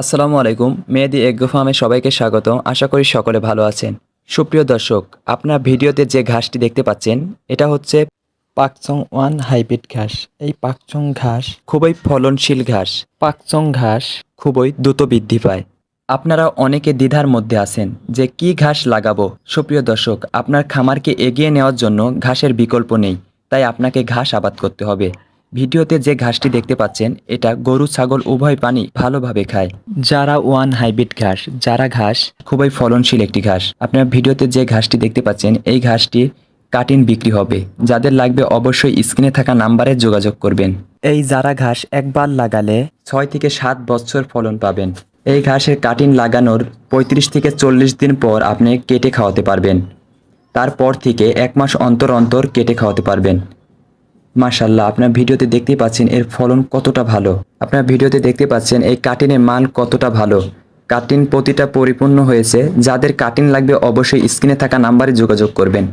আসসালামু আলাইকুম মেয়েদি এগ্রো ফার্মে সবাইকে স্বাগত আশা করি সকলে ভালো আছেন। সুপ্রিয় দর্শক, আপনার ভিডিওতে যে ঘাসটি দেখতে পাচ্ছেন, এটা হচ্ছে পাকচং ওয়ান হাইব্রিড ঘাস। এই পাকচং ঘাস খুবই ফলনশীল ঘাস। পাকচং ঘাস খুবই দ্রুত বৃদ্ধি পায়। আপনারা অনেকে দ্বিধার মধ্যে আছেন যে কি ঘাস লাগাবো। সুপ্রিয় দর্শক, আপনার খামারকে এগিয়ে নেওয়ার জন্য ঘাসের বিকল্প নেই, তাই আপনাকে ঘাস আবাদ করতে হবে। ভিডিওতে যে ঘাসটি দেখতে পাচ্ছেন এটা গরু ছাগল উভয় পানি ভালোভাবে খায়। যারা ওয়ান হাইব্রিড ঘাস যারা ঘাস খুবই ফলনশীল একটি ঘাস। আপনার ভিডিওতে যে ঘাসটি দেখতে পাচ্ছেন এই ঘাসটি কাটিন বিক্রি হবে। যাদের লাগবে অবশ্যই স্ক্রিনে থাকা নাম্বারে যোগাযোগ করবেন। এই যারা ঘাস একবার লাগালে ছয় থেকে সাত বছর ফলন পাবেন। এই ঘাসের কাটিন লাগানোর পঁয়ত্রিশ থেকে চল্লিশ দিন পর আপনি কেটে খাওয়াতে পারবেন। তারপর থেকে এক মাস অন্তর অন্তর কেটে খাওয়াতে পারবেন। মাশাল্লাহ আপনার ভিডিওতে দেখতেই পাচ্ছেন এর ফলন কতটা ভালো। আপনার ভিডিওতে দেখতে পাচ্ছেন এই কাটিনের মান কতটা ভালো। কাটিন প্রতিটা পরিপূর্ণ হয়েছে। যাদের কাটিন লাগবে অবশ্যই স্ক্রিনে থাকা নাম্বারে যোগাযোগ করবেন।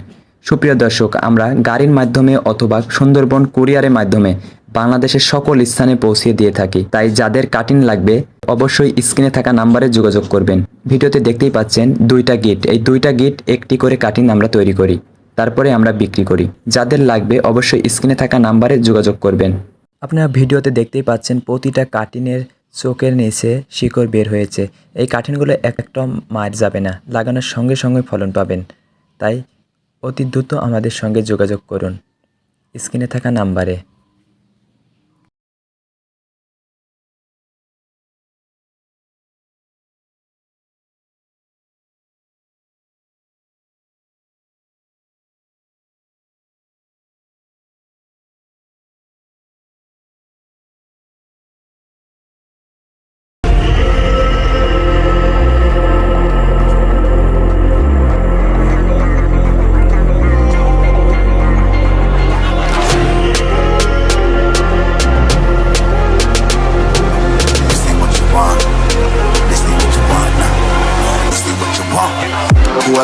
সুপ্রিয় দর্শক, আমরা গাড়ির মাধ্যমে অথবা সুন্দরবন কুরিয়ারের মাধ্যমে বাংলাদেশের সকল স্থানে পৌঁছিয়ে দিয়ে থাকি। তাই যাদের কাটিন লাগবে, অবশ্যই স্ক্রিনে থাকা নাম্বারে যোগাযোগ করবেন। ভিডিওতে দেখতেই পাচ্ছেন দুইটা গিট। এই দুইটা গিট একটি করে কাটিন আমরা তৈরি করি। তারপরে আমরা বিক্রি করি। যাদের লাগবে অবশ্যই স্ক্রিনে থাকা নাম্বারে যোগাযোগ করবেন। আপনারা ভিডিওতে দেখতেই পাচ্ছেন প্রতিটা কাটিনের চোখের নিচে শিকড় বের হয়েছে। এই কাঠিনগুলো এক একটা মার যাবে না, লাগানোর সঙ্গে সঙ্গে ফলন পাবেন। তাই অতি দ্রুত আমাদের সঙ্গে যোগাযোগ করুন। স্ক্রিনে থাকা নাম্বারে।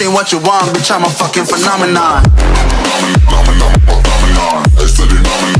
say what you want, bitch, I'm a fucking phenomenon. Phenomenon, phenomenon, phenomenon, phenomenon.